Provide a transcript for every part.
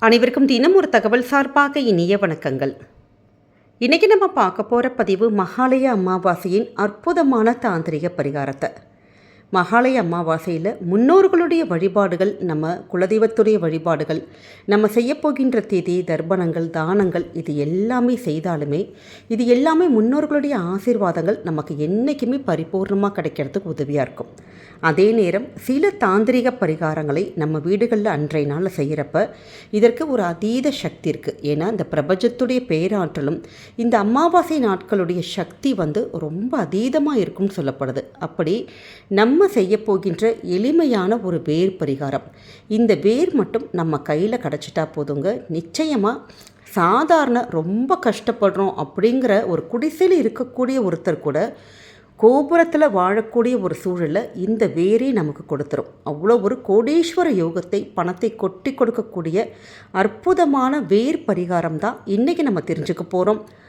அனைவருக்கும் தினம் ஒரு தகவல் சார்பாக இனிய வணக்கங்கள். இன்றைக்கி நம்ம பார்க்க போகிற பதிவு மகாலய அமாவாசையின் அற்புதமான தாந்திரிக பரிகாரத்தை. மகாலய அமாவாசையில் முன்னோர்களுடைய வழிபாடுகள் நம்ம குலதெய்வத்துடைய வழிபாடுகள் நம்ம செய்யப்போகின்ற தேதி தர்ப்பணங்கள் தானங்கள் இது எல்லாமே செய்தாலுமே இது எல்லாமே முன்னோர்களுடைய ஆசீர்வாதங்கள் நமக்கு என்றைக்குமே பரிபூர்ணமாக கிடைக்கிறதுக்கு உதவியாக இருக்கும். அதே நேரம் சில தாந்திரிக பரிகாரங்களை நம்ம வீடுகளில் அன்றைய நாளில் செய்கிறப்ப இதற்கு ஒரு அதீத சக்தி இருக்குது ஏன்னா இந்த பிரபஞ்சத்துடைய பேராற்றலும் இந்த அமாவாசை நாட்களுடைய சக்தி வந்து ரொம்ப அதீதமாக இருக்கும்னு சொல்லப்படுது. அப்படி நம்ம செய்ய போகின்ற எளிமையான ஒரு வேர் பரிகாரம். இந்த வேர் மட்டும் நம்ம கையில் கிடச்சிட்டா போதுங்க. நிச்சயமாக சாதாரண ரொம்ப கஷ்டப்படுறோம் அப்படிங்கிற ஒரு குடிசையில் இருக்கக்கூடிய ஒருத்தர் கூட கோபுரத்தில் வாழக்கூடிய ஒரு சூழலை இந்த வேரே நமக்கு கொடுத்துரும். அவ்வளோ ஒரு கோடீஸ்வர யோகத்தை பணத்தை கொட்டி கொடுக்கக்கூடிய அற்புதமான வேர் பரிகாரம் தான் இன்றைக்கி நம்ம தெரிஞ்சுக்க போகிறோம்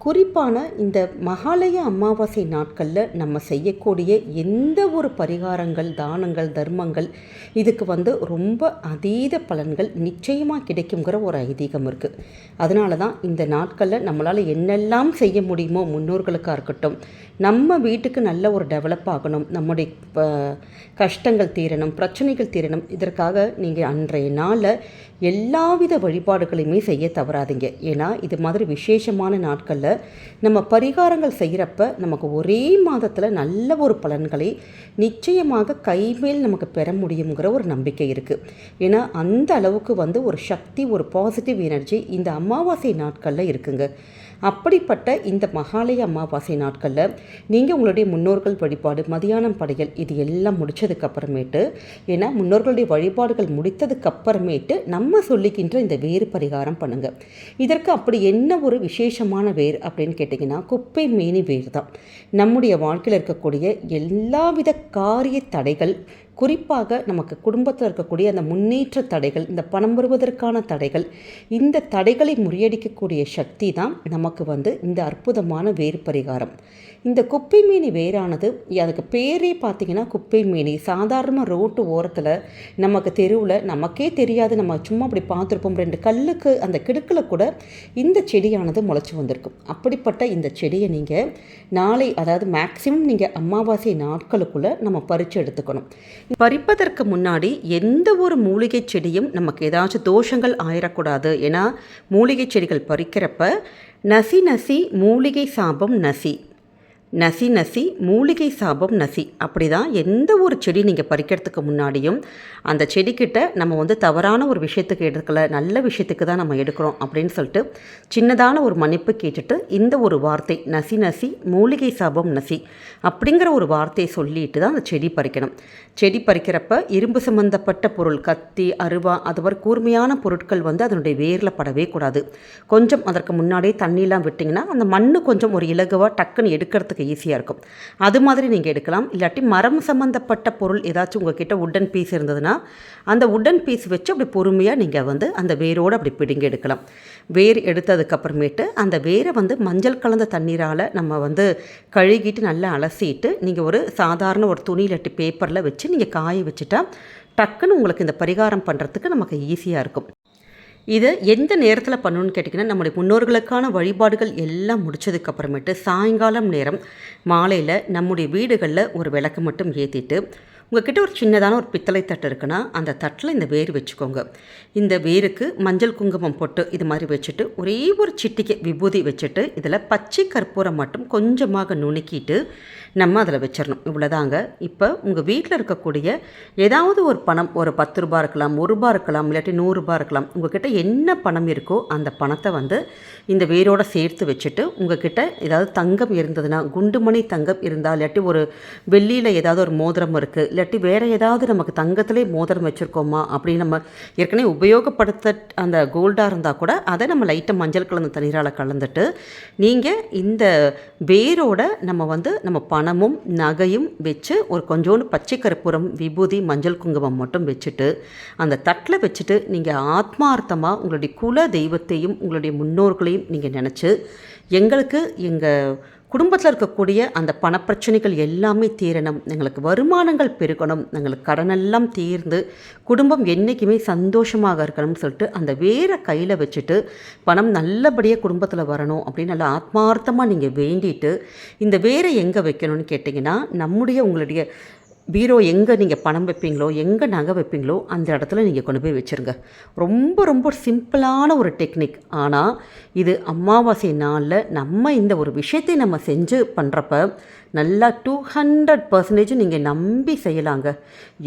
குறிப்பான இந்த மகாலய அமாவாசை நாட்களில் நம்ம செய்யக்கூடிய எந்த ஒரு பரிகாரங்கள் தானங்கள் தர்மங்கள் இதுக்கு வந்து ரொம்ப அதீத பலன்கள் நிச்சயமாக கிடைக்குங்கிற ஒரு ஐதீகம் இருக்குது அதனால தான் இந்த நாட்களில் நம்மளால் என்னெல்லாம் செய்ய முடியுமோ முன்னோர்களுக்காக இருக்கட்டும் நம்ம வீட்டுக்கு நல்ல ஒரு டெவலப் ஆகணும் நம்முடைய கஷ்டங்கள் தீரணும் பிரச்சனைகள் தீரணும் இதற்காக நீங்கள் அன்றைய நாளில் எல்லாவித வழிபாடுகளையுமே செய்ய தவறாதீங்க. ஏன்னா இது மாதிரி விசேஷமான நாட்களில் நம்ம பரிகாரங்கள் செய்கிறப்ப நமக்கு ஒரே மாதத்தில் நல்ல ஒரு பலன்களை நிச்சயமாக கைமேல் நமக்கு பெற முடியுங்கிற ஒரு நம்பிக்கை இருக்குது ஏன்னா அந்த அளவுக்கு வந்து ஒரு சக்தி ஒரு பாசிட்டிவ் எனர்ஜி இந்த அமாவாசை நாட்களில் இருக்குங்க. அப்படிப்பட்ட இந்த மகாலய அமாவாசை நாட்களில் நீங்கள் உங்களுடைய முன்னோர்கள் வழிபாடு மதியானம் படையல் இது எல்லாம் முடித்ததுக்கு அப்புறமேட்டு ஏன்னா முன்னோர்களுடைய வழிபாடுகள் முடித்ததுக்கு அப்புறமேட்டு நம்ம சொல்லிக்கின்ற இந்த வேறு பரிகாரம் பண்ணுங்கள் இதற்கு அப்படி என்ன ஒரு விசேஷமான வேர் அப்படின்னு கேட்டிங்கன்னா குப்பை மேனி வேர் தான். நம்முடைய வாழ்க்கையில் இருக்கக்கூடிய எல்லாவித காரிய தடைகள் குறிப்பாக நமக்கு குடும்பத்தில் இருக்கக்கூடிய அந்த முன்னேற்ற தடைகள் இந்த பணம் வருவதற்கான தடைகள் இந்த தடைகளை முறியடிக்கக்கூடிய சக்தி தான் நமக்கு நமக்கு வந்து இந்த அற்புதமான வேர் பரிகாரம். இந்த குப்பை மீனி வேரானது அதுக்கு பேரே பார்த்தீங்கன்னா குப்பை மீனி. சாதாரண ரோட்டு ஓரத்தில் நமக்கு தெருவில் நமக்கே தெரியாது. நம்ம சும்மா அப்படி பார்த்துருப்போம். ரெண்டு கல்லுக்கு அந்த கிடுக்கில் கூட இந்த செடியானது முளைச்சி வந்திருக்கும். அப்படிப்பட்ட இந்த செடியை நீங்கள் நாளை அதாவது மேக்சிமம் நீங்கள் அமாவாசை நாட்களுக்குள்ளே நம்ம பறித்து எடுத்துக்கணும். பறிப்பதற்கு முன்னாடி எந்த ஒரு மூலிகை செடியும் நமக்கு ஏதாச்சும் தோஷங்கள் ஆயிடக்கூடாது ஏன்னா மூலிகை செடிகள் பறிக்கிறப்ப நசி நசி மூலிகை சாபம் நசி. நசி நசி மூலிகை சாபம் நசி. அப்படி தான் எந்த ஒரு செடி நீங்கள் பறிக்கிறதுக்கு முன்னாடியும் அந்த செடிக்கிட்ட நம்ம வந்து தவறான ஒரு விஷயத்துக்கு எடுக்கல நல்ல விஷயத்துக்கு தான் நம்ம எடுக்கிறோம் அப்படின்னு சொல்லிட்டு சின்னதான ஒரு மன்னிப்பு கேட்டுட்டு இந்த ஒரு வார்த்தை நசி நசி மூலிகை சாபம் நசி அப்படிங்கிற ஒரு வார்த்தையை சொல்லிட்டு தான் அந்த செடி பறிக்கணும். செடி பறிக்கிறப்ப இரும்பு சம்மந்தப்பட்ட பொருள் கத்தி அருவா அது மாதிரி கூர்மையான பொருட்கள் வந்து அதனுடைய வேரில் படவே கூடாது. கொஞ்சம் அதற்கு முன்னாடியே தண்ணியெலாம் விட்டிங்கன்னா அந்த மண் கொஞ்சம் ஒரு இலகுவாக டக்குன்னு எடுக்கிறதுக்கு எடுக்கிறதுக்கு ஈஸியாக இருக்கும். அது மாதிரி நீங்கள் எடுக்கலாம். இல்லாட்டி மரம் சம்மந்தப்பட்ட பொருள் ஏதாச்சும் உங்ககிட்ட உட்டன் பீஸ் இருந்ததுன்னா அந்த உட்டன் பீஸ் வச்சு அப்படி பொறுமையாக நீங்கள் வந்து அந்த வேரோடு அப்படி பிடுங்கி எடுக்கலாம். வேர் எடுத்ததுக்கப்புறமேட்டு அந்த வேரை வந்து மஞ்சள் கலந்த தண்ணீரால் நம்ம வந்து கழுகிட்டு நல்லா அலசிட்டு நீங்கள் ஒரு சாதாரண ஒரு துணி இல்லாட்டி பேப்பரில் வச்சு நீங்கள் காய வச்சுட்டா டக்குன்னு உங்களுக்கு இந்த பரிகாரம் பண்ணுறதுக்கு நமக்கு ஈஸியாக இருக்கும். இது எந்த நேரத்தில் பண்ணணும்னு கேட்டிங்கன்னா நம்முடைய முன்னோர்களுக்கான வழிபாடுகள் எல்லாம் முடிச்சதுக்கப்புறமேட்டு சாயங்காலம் நேரம் மாலையில் நம்முடைய வீடுகளில் ஒரு விளக்கு மட்டும் ஏற்றிட்டு உங்ககிட்ட ஒரு சின்னதான ஒரு பித்தளை தட்டு இருக்குன்னா அந்த தட்டில் இந்த வேர் வச்சுக்கோங்க. இந்த வேருக்கு மஞ்சள் குங்குமம் போட்டு இது மாதிரி வச்சுட்டு ஒரே ஒரு சிட்டிக்கு விபூதி வச்சுட்டு இதில் பச்சை கற்பூரம் மட்டும் கொஞ்சமாக நுணுக்கிட்டு நம்ம அதில் வச்சிடணும் இவ்வளோதாங்க இப்போ உங்கள் வீட்டில் இருக்கக்கூடிய ஏதாவது ஒரு பணம் ஒரு பத்து ரூபா இருக்கலாம் ஒரு ரூபா இருக்கலாம் இல்லாட்டி நூறுரூபா இருக்கலாம் உங்ககிட்ட என்ன பணம் இருக்கோ அந்த பணத்தை வந்து இந்த வேரோடு சேர்த்து வச்சுட்டு உங்ககிட்ட ஏதாவது தங்கம் இருந்ததுன்னா குண்டுமணி தங்கம் இருந்தால் இல்லாட்டி ஒரு வெள்ளியில் ஏதாவது ஒரு மோதிரம் இருக்குது இல்லாட்டி வேறு ஏதாவது நமக்கு தங்கத்திலே மோதிரம் வச்சுருக்கோமா அப்படின்னு நம்ம ஏற்கனவே உபயோகப்படுத்த அந்த கோல்டாக இருந்தால் கூட அதை நம்ம லைட்டாக மஞ்சள் கலந்த தண்ணீரால் கலந்துட்டு நீங்கள் இந்த வேரோட நம்ம வந்து நம்ம பணமும் நகையும் வச்சு ஒரு கொஞ்சோண்டு பச்சை கருப்புரம் விபூதி மஞ்சள் குங்குமம் மட்டும் வச்சுட்டு அந்த தட்டில் வச்சுட்டு நீங்கள் ஆத்மார்த்தமாக உங்களுடைய குல தெய்வத்தையும் உங்களுடைய முன்னோர்களையும் நீங்கள் நினச்சி எங்களுக்கு எங்கள் குடும்பத்தில் இருக்கக்கூடிய அந்த பணப்பிரச்சனைகள் எல்லாமே தீரணும். எங்களுக்கு வருமானங்கள் பெருகணும். எங்களுக்கு கடனெல்லாம் தீர்ந்து குடும்பம் என்றைக்குமே சந்தோஷமாக இருக்கணும்னு சொல்லிட்டு அந்த வேரை கையில் வச்சுட்டு பணம் நல்லபடியாக குடும்பத்தில் வரணும் அப்படின்னு நல்லா ஆத்மார்த்தமாக நீங்கள் வேண்டிட்டு இந்த வேரை எங்கே வைக்கணும்னு கேட்டிங்கன்னா நம்முடைய உங்களுடைய பீரோ எங்கே நீங்கள் பணம் வைப்பீங்களோ எங்கே நகை வைப்பீங்களோ அந்த இடத்துல நீங்கள் கொண்டு போய் வச்சுருங்க. ரொம்ப ரொம்ப சிம்பிளான ஒரு டெக்னிக். ஆனால் இது அமாவாசை நாளில் நம்ம இந்த ஒரு விஷயத்தை நம்ம செஞ்சு பண்ணுறப்ப நல்லா டூ ஹண்ட்ரட் பர்சன்டேஜ் நீங்கள் நம்பி செய்யலாங்க.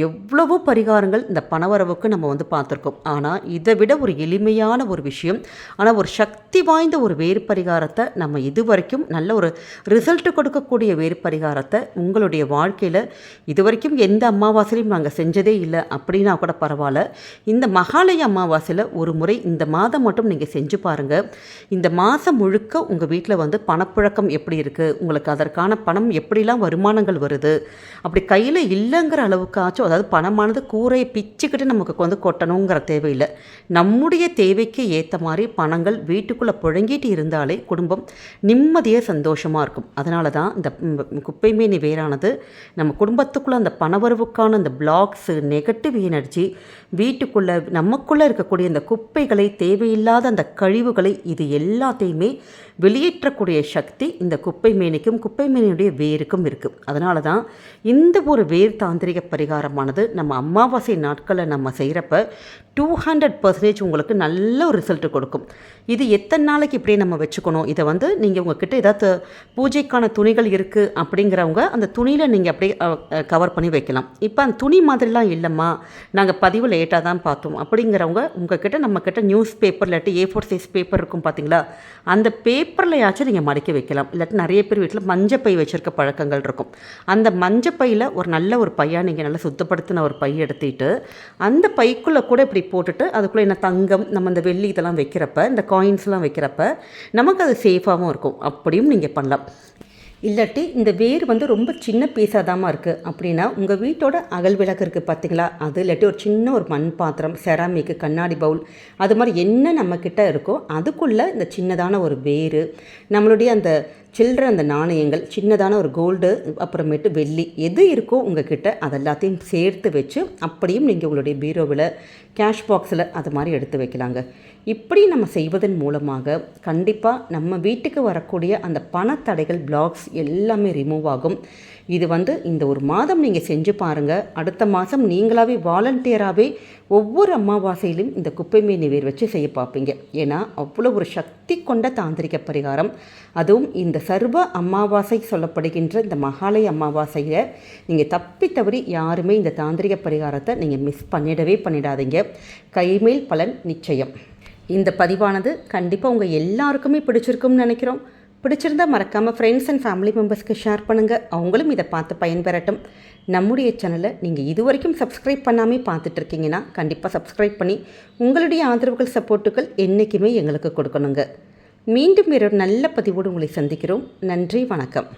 எவ்வளவோ பரிகாரங்கள் இந்த பணவரவுக்கு நம்ம வந்து பார்த்துருக்கோம். ஆனால் இதை விட ஒரு எளிமையான ஒரு விஷயம் ஆனால் ஒரு சக்தி வாய்ந்த ஒரு வேறு பரிகாரத்தை நம்ம இது வரைக்கும் நல்ல ஒரு ரிசல்ட்டு கொடுக்கக்கூடிய வேறு பரிகாரத்தை உங்களுடைய வாழ்க்கையில் இது வரைக்கும் எந்த அமாவாசையிலையும் நாங்கள் செஞ்சதே இல்லை அப்படின்னா கூட பரவாயில்ல. இந்த மகாலய அமாவாசையில் ஒரு முறை இந்த மாதம் மட்டும் நீங்கள் செஞ்சு பாருங்கள் இந்த மாதம் முழுக்க உங்கள் வீட்டில் வந்து பணப்புழக்கம் எப்படி இருக்குது உங்களுக்கு அதற்கான பணம் எப்படிலாம் வருமானங்கள் வருது? அப்படி கையில் இல்லைங்கிற அளவுக்காச்சும் அதாவது பணமானது கூரையை பிச்சுக்கிட்டு நமக்கு வந்து கொட்டணுங்கிற தேவையில்லை. நம்முடைய தேவைக்கு ஏற்ற மாதிரி பணங்கள் வீட்டுக்குள்ளே புழங்கிட்டு இருந்தாலே குடும்பம் நிம்மதியாக சந்தோஷமாக இருக்கும். அதனால தான் இந்த குப்பை மீனி வேறானது நம்ம குடும்பத்துக்குள்ளே அந்த பணவரவுக்கான அந்த பிளாக்ஸு நெகட்டிவ் எனர்ஜி வீட்டுக்குள்ளே நமக்குள்ளே இருக்கக்கூடிய இந்த குப்பைகளை தேவையில்லாத அந்த கழிவுகளை இது எல்லாத்தையுமே வெளியேற்றக்கூடிய சக்தி இந்த குப்பை மேனிக்கும். குப்பை மேனியுடைய வேருக்கும் இருக்குது அதனால தான் இந்த ஒரு வேர் தாந்திரிக பரிகாரமானது நம்ம அமாவாசை நாட்களில் நம்ம செய்கிறப்ப டூ ஹண்ட்ரட் பர்சன்டேஜ் உங்களுக்கு நல்ல ஒரு ரிசல்ட் கொடுக்கும். இது எத்தனை நாளைக்கு இப்படியே நம்ம வச்சுக்கணும்? இதை வந்து நீங்கள் உங்ககிட்ட ஏதாவது பூஜைக்கான துணிகள் இருக்குது அப்படிங்கிறவங்க அந்த துணியில் நீங்கள் அப்படியே கவர் பண்ணி வைக்கலாம். இப்போ அந்த துணி மாதிரிலாம் இல்லைம்மா நாங்கள் பதிவு லேட்டாக தான் பார்த்தோம். அப்படிங்கிறவங்க உங்ககிட்ட நம்மக்கிட்ட நியூஸ் பேப்பர் இல்லாட்டி ஏ ஃபோர் சைஸ் பேப்பர் இருக்கும் பார்த்தீங்களா அந்த பேப்பர்லையாச்சும் நீங்கள் மடக்கி வைக்கலாம். இல்லாட்டி நிறைய பேர் வீட்டில் மஞ்சப்பை வச்சுருக்க பழக்கங்கள் இருக்கும். அந்த மஞ்சள் பையில் ஒரு நல்ல ஒரு பையாக நீங்கள் நல்லா சுத்தப்படுத்தின ஒரு பை எடுத்துட்டு அந்த பைக்குள்ளே கூட இப்படி போட்டுட்டு அதுக்குள்ளே என்ன தங்கம் நம்ம இந்த வெள்ளி இதெல்லாம் வைக்கிறப்ப இந்த காயின்ஸ்லாம் வைக்கிறப்ப நமக்கு அது சேஃபாகவும் இருக்கும். அப்படியும் நீங்கள் பண்ணலாம். இல்லாட்டி இந்த வேர் வந்து ரொம்ப சின்ன பீஸாக தாம்மா இருக்குது அப்படின்னா உங்கள் வீட்டோட அகல் விளக்கு இருக்குது பார்த்தீங்களா அது இல்லாட்டி ஒரு சின்ன ஒரு மண் பாத்திரம் செராமிக்கு கண்ணாடி பவுல் அது மாதிரி என்ன நம்மக்கிட்ட இருக்கோ அதுக்குள்ளே இந்த சின்னதான ஒரு வேர் நம்மளுடைய அந்த சில்லற அந்த நாணயங்கள் சின்னதான ஒரு கோல்டு அப்புறமேட்டு வெள்ளி எது இருக்கோ உங்ககிட்ட அது எல்லாத்தையும் சேர்த்து வச்சு அப்படியும் நீங்கள் உங்களுடைய பீரோவில் கேஷ் பாக்ஸில் அது மாதிரி எடுத்து வைக்கலாங்க. இப்படி நம்ம செய்வதன் மூலமாக கண்டிப்பாக நம்ம வீட்டுக்கு வரக்கூடிய அந்த பணத்தடைகள் பிளாக்ஸ் எல்லாமே ரிமூவ் ஆகும். இது வந்து இந்த ஒரு மாதம் நீங்கள் செஞ்சு பாருங்கள் அடுத்த மாதம் நீங்களாகவே வாலண்டியராகவே ஒவ்வொரு அமாவாசையிலும் இந்த குப்பை மீன் வேர் வச்சு செய்ய பார்ப்பீங்க. ஏன்னா அவ்வளோ ஒரு சக்தி கொண்ட தாந்திரிக பரிகாரம். அதுவும் இந்த சர்வ அமாவாசை சொல்லப்படுகின்ற இந்த மகாலய அமாவாசையை நீங்கள் தப்பி தவறி யாருமே இந்த தாந்திரிக பரிகாரத்தை நீங்கள் மிஸ் பண்ணிடவே பண்ணிடாதீங்க. கைமேல் பலன் நிச்சயம். இந்த பதிவானது கண்டிப்பாக உங்கள் எல்லாருக்குமே பிடிச்சிருக்கும்னு நினைக்கிறோம். பிடிச்சிருந்தா மறக்காமல் ஃப்ரெண்ட்ஸ் அண்ட் ஃபேமிலி மெம்பர்ஸ்க்கு ஷேர் பண்ணுங்கள் அவங்களும் இதை பார்த்து பயன்பெறட்டும். நம்முடைய சேனலை நீங்கள் இது வரைக்கும் சப்ஸ்கிரைப் பண்ணாமல் பார்த்துட்ருக்கீங்கன்னா கண்டிப்பாக சப்ஸ்கிரைப் பண்ணி உங்களுடைய ஆதரவுகள் சப்போர்ட்டுகள் என்றைக்குமே எங்களுக்கு கொடுக்கணுங்க. மீண்டும் வேறொரு நல்ல பதிவோடு உங்களை சந்திக்கிறோம். நன்றி வணக்கம்.